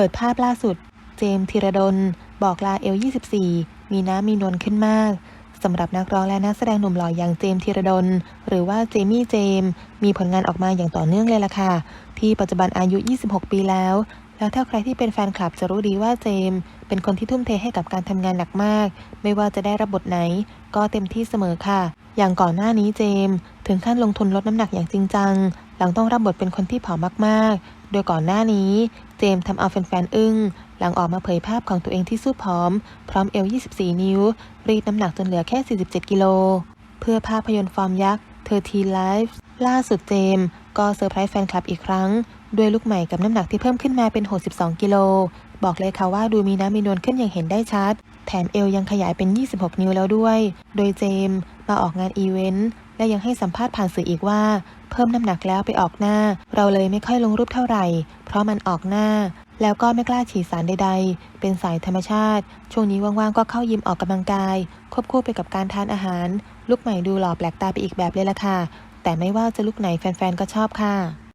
เปิดภาพล่าสุด เจมส์ธีรดล บอกลาเอล 24 มีน้ำมีนวลขึ้นมากสำหรับนักร้องและนักแสดงหนุ่มหล่ออย่างเจมส์ธีรดล หรือว่าเจมี่เจม มีผลงานออกมาอย่างต่อเนื่องเลยล่ะค่ะ ที่ปัจจุบันอายุ 26 ปีแล้ว แล้วถ้าใครที่เป็นแฟนคลับจะรู้ดีว่าเจม เป็นคนที่ทุ่มเทให้กับการทำงานหนักมาก ไม่ว่าจะได้รับบทไหน ก็เต็มที่เสมอค่ะ อย่างก่อนหน้านี้เจมส์ถึงขั้นลงทุนลดน้ำหนักอย่างจริงจัง หลังต้องรับบทเป็นคนที่ผอมมากๆ โดยก่อนหน้านี้ เจมส์ทำเอาแฟนๆ อึ้ง หลังออกมาเผยภาพของตัวเองที่สู้ผอม พร้อมเอว 24 นิ้ว รีดน้ำหนักจนเหลือแค่ 47 กิโล เพื่อภาพยนตร์ฟอร์มยักษ์เธอทีไลฟ์ล่าสุดเจมส์ก็เซอร์ไพรส์แฟนคลับอีกครั้ง ด้วยลุคใหม่กับน้ำหนักที่เพิ่มขึ้นมาเป็น 62 กิโล บอกเลยค่ะว่าดูมีน้ำมีนวลขึ้นอย่างเห็นได้ชัด แถมเอวยังขยายเป็น 26 นิ้วแล้วด้วย โดยเจมมาออกงานอีเวนต์และยังให้สัมภาษณ์ผ่านสื่ออีกว่า เพิ่มน้ำหนักแล้วไปออกหน้า เราเลยไม่ค่อยลงรูปเท่าไหร่ เพราะมันออกหน้า แล้วก็ไม่กล้าฉีดสารใดๆ เป็นสายธรรมชาติ ช่วงนี้ว่างๆ ก็เข้ายิมออกกำลังกาย ควบคู่ไปกับการทานอาหาร ลุคใหม่ดูหล่อแปลกตาไปอีกแบบเลยล่ะค่ะ แต่ไม่ว่าจะลุคไหนแฟนๆ ก็ชอบค่ะ